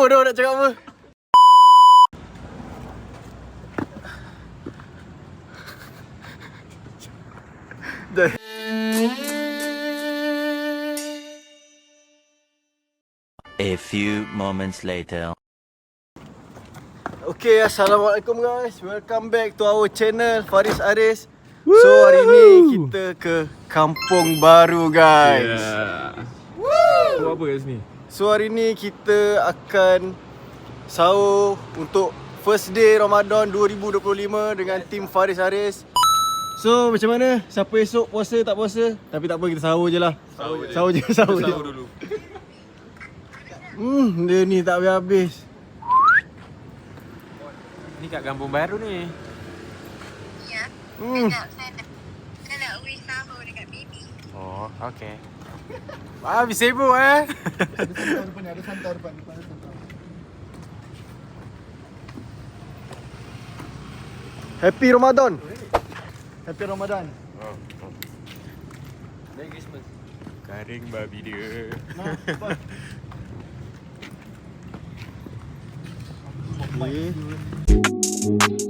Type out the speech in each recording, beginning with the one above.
lupa dah nak cakap apa. Dah. A few moments later. Okay, Assalamualaikum guys. Welcome back to our channel Faris Aris. So hari ni kita ke Kampung Baru guys. Yeah. Buat apa kat sini? So hari ni kita akan sahur untuk first day Ramadan 2025 dengan tim Faris Haris. So macam mana? Siapa esok puasa tak puasa? Tapi tak apa kita sahur je lah. Sahur je. Sahur je, sahur je. Sahur dulu. Hmm, dia ni tak habis-habis. Ni kat kampung baru ni. Ya. Hmm. Saya nak, saya nak wish sahur dekat baby. Oh, okey. Ah, habis sibuk eh. Happy Ramadan. Happy Ramadan. Oh, oh. Merry Christmas. Garing babi dia. Okay.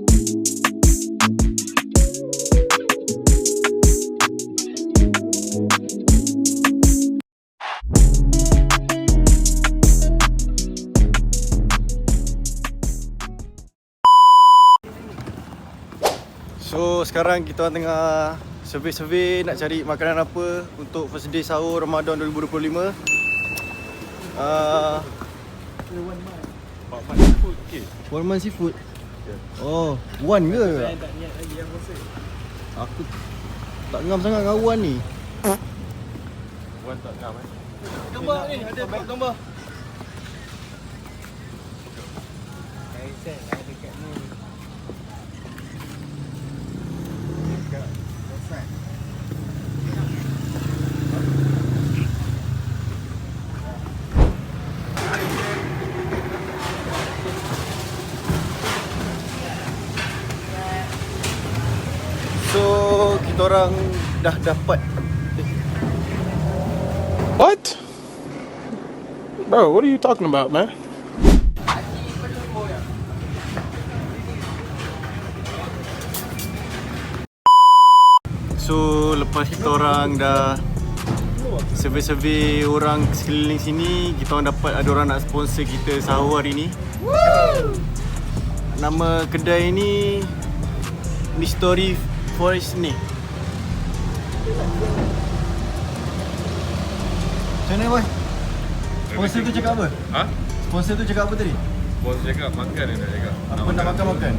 So sekarang kita orang tengah survey-survey nak cari makanan apa untuk first day sahur Ramadan 2025. Uh, okey. One month seafood? Oh, one ke? tak niat lagi yang puasa. Aku tak ngam sangat dengan one ni. Wan tak ngam eh. Gambar ni, ada gambar. So, kita orang dah dapat What? Bro, what are you talking about, man? So lepas kita orang dah survey-survey orang sekeliling sini Kita orang dapat ada orang nak sponsor kita sahur hari ni Nama kedai ni Mystery Forest ni Macam mana boy? Sponsor tu cakap apa? Ha? Sponsor tu cakap apa tadi? Bos cakap makan dia nak cakap. Apa nak makan-makan?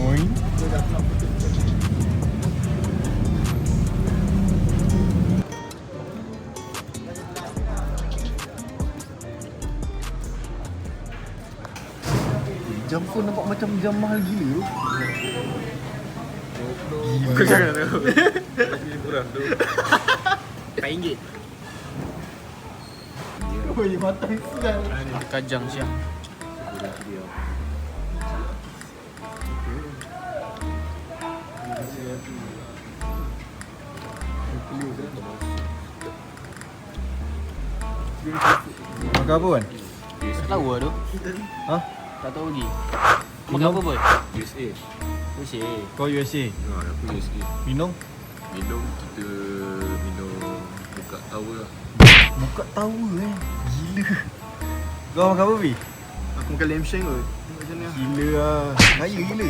Oi. Jam pun nampak macam jam mahal gila tu. Kau jangan tu. Lagi kurang tu. RM4. Oi, matang sial. Kajang siang. Makan apa kan? Tak tahu lah tu. Ha? Tak tahu lagi. Makan apa pun? USA. Mesti. Kau USA. Ha, aku USA. Minum? Minum kita minum buka tower lah. Buka tawa eh. Gila. Kau makan apa, Bi? Aku makan lamb shank kot Macam ni lah Gila lah. Kaya gila.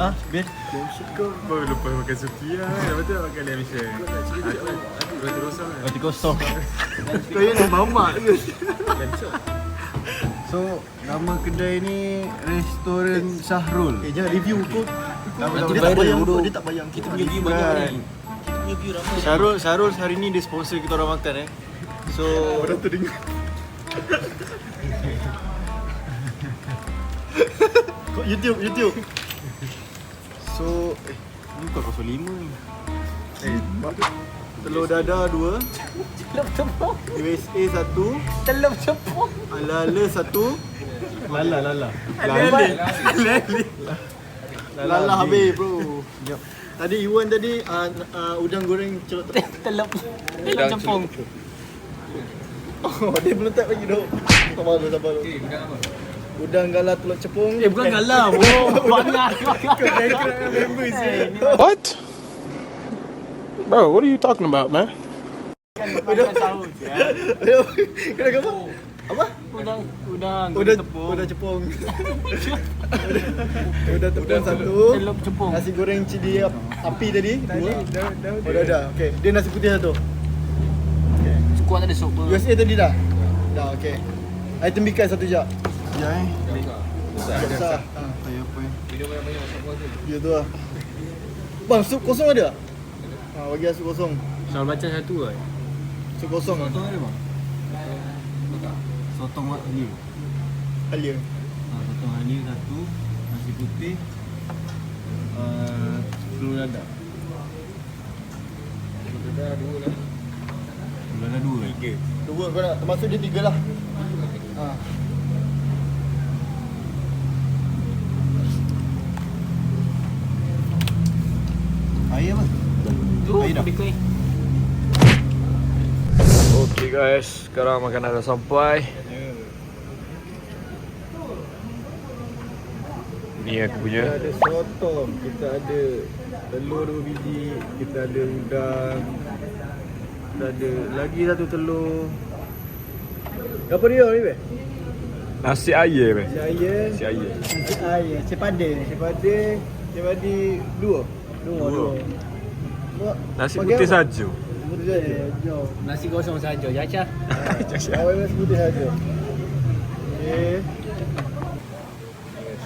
Ha? Bin? Lamb shank kau baru lepas makan suki lah. Lepas tu nak makan lamb shank. Aku aku roti rosang kan. Roti kosong. Kau yang nak mamak ke? Lamb chop. So, nama kedai ni Restoran Syahrul. Eh jangan review kau Nama Dia nama tak bayang kau Dia tak bayang Kita punya view banyak ni. Kita punya view ramai. Syahrul, Syahrul hari ni dia sponsor kita orang makan eh. So, Orang tu dengar. Kau YouTube YouTube so eh ni bukan kosong lima ni. Eh, telur dadar dua, Telur tepung. USA satu, Telur tepung. ala-ala satu, Lala lala lala, lala habis bro. Jap. Tadi Iwan tadi uh, uh, udang goreng celup tepung. Telap. Telap cempung. Oh, dia belum tak lagi dok. Sabar dulu, sabar dulu. Udang galah telur cepung. Eh bukan galau. Oh, banyak. What? Bro, what are you talking about, man? Udang. Kena apa? Apa? Udang udang Udang tepung. udang cepung. udang tepung satu. Telap cempung. Nasi goreng cili ap- api tadi dua. Oh dah dah. Okey, dia nasi putih satu. Kuat ada sup. USA tadi dah. Dah okey. Item bikai satu jap. Ya eh. Besar. Ha, saya apa eh? Ya tu lah. Bang, sup kosong ada? Ha, bagi lah sup kosong. Soal baca satu kan. Sup kosong. Sotong ada bang? Sotong mak ni. Alia. Ha, sotong halia satu, nasi putih, uh, telur dadah. Telur dadah dua lah. Telur dadah dua. Tiga. Dua kau nak termasuk dia tiga lah. Ha. Guys, sekarang makanan dah sampai. Ni aku punya. Kita ada sotong, kita ada telur dua biji, kita ada udang. Kita ada lagi satu telur. Apa dia ni? Nasi air be. Nasi ayam. Nasi air. Nasi ayam, cepade. Cepade, cepade dua. Dua, dua. dua. Nasi putih saja. Jom. Nasi kosong saja, Caca. Awal nasi putih saja.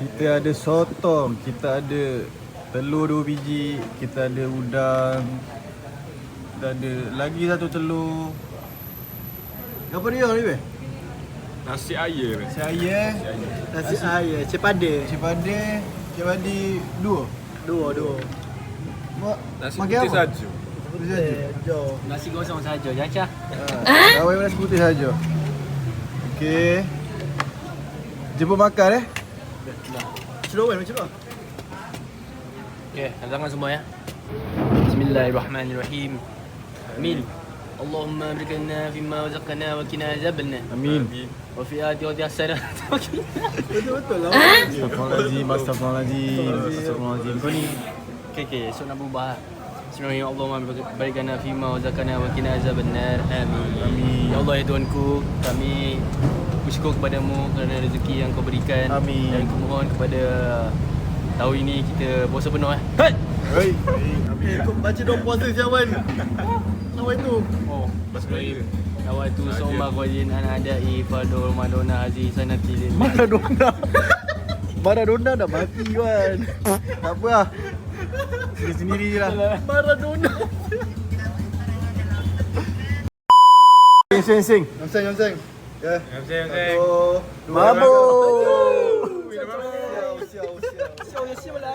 Kita ada sotong, kita ada telur dua biji, kita ada udang. Kita ada lagi satu telur. Apa dia ni be? Nasi air be. Nasi ayam. Nasi ayam, cepade. Cepade, cepade dua. Dua, dua. Mak, Nasi makan putih saja Putih saja. Jom. Nasi kosong saja, Caca. Ha, awal nasi putih saja. Okey. Jemput makan eh. Celup kan, celup. Okay, tangan semua ya. Bismillahirrahmanirrahim. Amin. اللهم باركنا فيما رزقنا وقنا عذاب النار Amin. وفي آيات وحسنة Betul-betul lah. Astagfirullahalazim, astagfirullahalazim. Astagfirullahalazim. Kau ni Okay, okay, so nak berubah Bismillahirrahmanirrahim Allahumma balikana fima wa zakana wa kina azab benar Amin Amin. Ya Allah ya Tuhanku Kami bersyukur kepadamu kerana rezeki yang kau berikan Amin. Dan aku mohon kepada tahun ini kita puasa penuh eh Hei! Hei. Eh, kau baca doa puasa siawan. Apa itu? Oh, Bismillahirrahim Nawaitu soma qadin ana adai fardhu ramadana hazi sanati lil Maradona. Maradona dah mati kan. Tak apa lah. Sendiri-sendiri je lah. Maradona. Sing, sing, sing. Yang sing, yang sing. Ya. Mabuk. Siau, siau, siau. Bila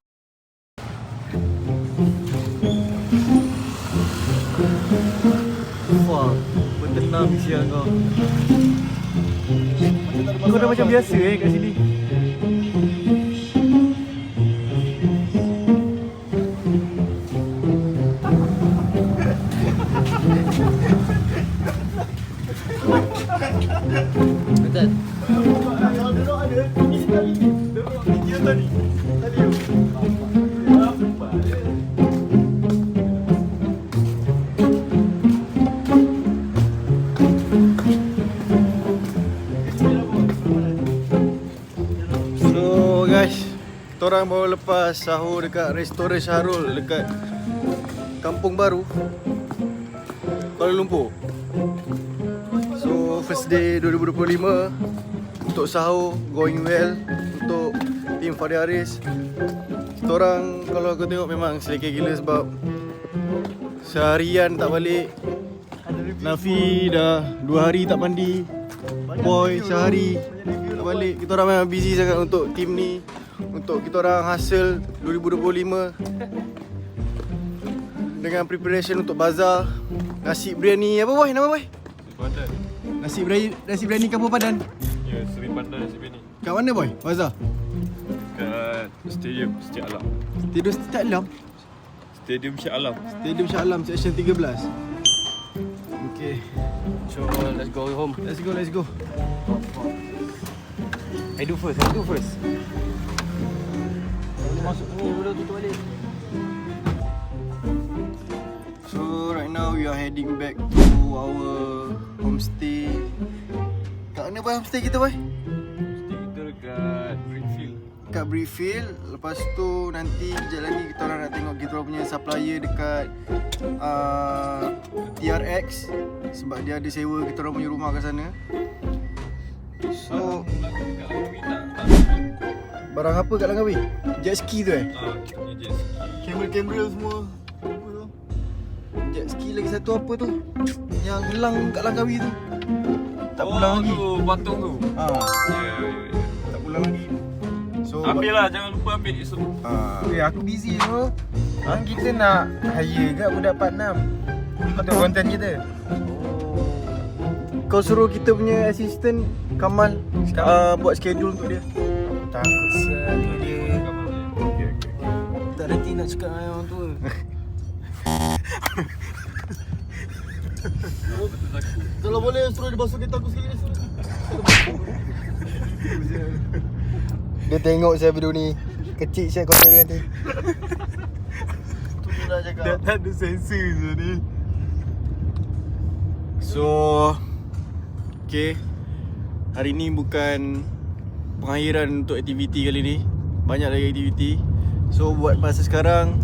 Sial kau. Kau dah macam biasa eh kat sini. Betul Kalau duduk ada, tinggi sekali. Duduk tinggi tadi. Tadi. Lepas sahur dekat restoran Syahrul dekat Kampung Baru Kuala Lumpur. So first day 2025 Untuk sahur going well Untuk tim Fadil Haris. Kita orang kalau kau tengok memang selekeh gila sebab Seharian tak balik Nafi dah dua hari tak mandi Boy sehari tak balik. Kita orang memang busy sangat untuk tim ni Untuk kita orang hasil 2025 Dengan preparation untuk bazar Nasi biryani apa boy? Nama boy? Pandan. Nasi biryani, nasi biryani kampung padan Ya, Seri Pandan nasi ni. Kat mana boy? Bazar? Kat Stadium Setiap Alam. Tidur Setiap Alam Stadium Setiap Alam. Stadium Shah Alam section 13 Okay So let's go home. Let's go let's go I do first, I do first. Boleh masuk ni, boleh tutup balik. So right now we are heading back to our homestay Kat mana boy homestay kita boy? Kita dekat Greenfield. Kat Brieffield Lepas tu nanti kejap lagi kita orang nak tengok kita orang punya supplier dekat uh, TRX Sebab dia ada sewa kita orang punya rumah kat sana So Barang apa kat Langkawi? Jet ski tu eh? Ah, kita punya jet ski. Kamera-kamera semua? Jet ski lagi satu apa tu? Yang gelang kat Langkawi tu Tak pulang lagi Oh, tu, patung tu. ha, Ya, ya, ya. Tak pulang lagi So Ambil lah, jangan lupa ambil esok. ha, Eh aku busy tu Hang kita nak hire ke budak part 6 Untuk konten kita Kau suruh kita punya assistant Kamal uh, buat schedule untuk dia Takut Cakap dengan orang tua. Kalau boleh suruh dia basuh kereta aku sekali dia Dia tengok saya video ni. Kecil saya konten dia nanti. Je Dah tak ada sensor tu ni. So Okay. Hari ni bukan Pengakhiran untuk aktiviti kali ni. Banyak lagi aktiviti So buat masa sekarang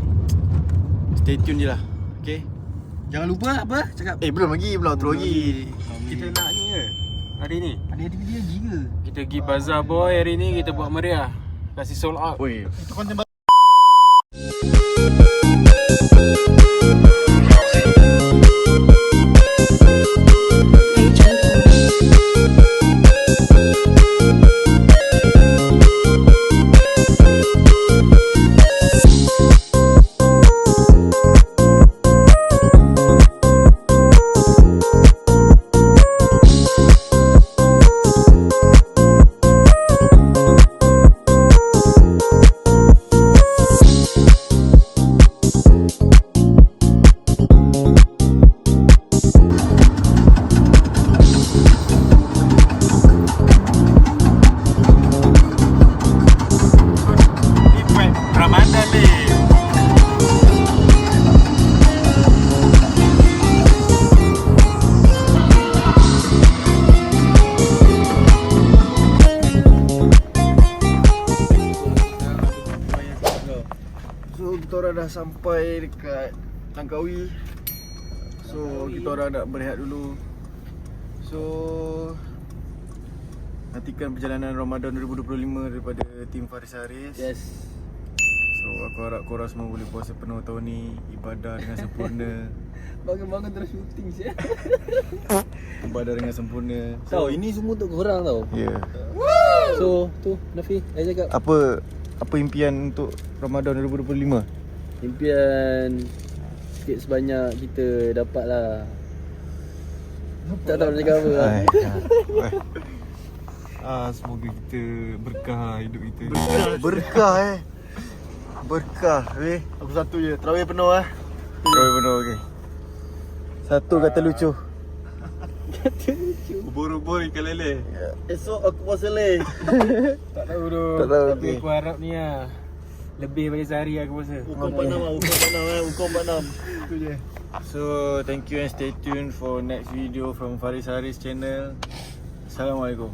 Stay tune je lah Okay Jangan lupa apa cakap Eh belum lagi Belum outro lagi Kita nak ni ke? Hari ni? Ada aktiviti lagi ke? Kita pergi Bazaar Boy hari ni kita buat meriah. Kasih sold out. Oi Itu konten baru dah sampai dekat Langkawi So kita orang nak berehat dulu So Nantikan perjalanan Ramadan 2025 daripada tim Faris Haris Yes. So aku harap korang semua boleh puasa penuh tahun ni Ibadah dengan sempurna Bangun-bangun terus shooting siap. Ibadah dengan sempurna Tahu ini semua untuk korang tau. Ya yeah. So tu Nafi, saya cakap Apa apa impian untuk Ramadan 2025? Impian sikit sebanyak kita dapat lah. Tak tahu nak cakap apa. Lah. Ah, semoga kita berkah hidup kita. Berkah. Eh. Berkah weh. Aku satu je. Terawih penuh eh Terawih penuh okey. Satu kata lucu. Ubur-ubur ikan lele. Esok aku puasa leh. Tak tahu tu. Tak tahu Tapi okey. aku harap ni lah. Lebih daripada sehari aku puasa. Hukum 46 lah Hukum 46 eh. Hukum 46 Itu je. So thank you and stay tuned for next video from Faris Haris channel. Assalamualaikum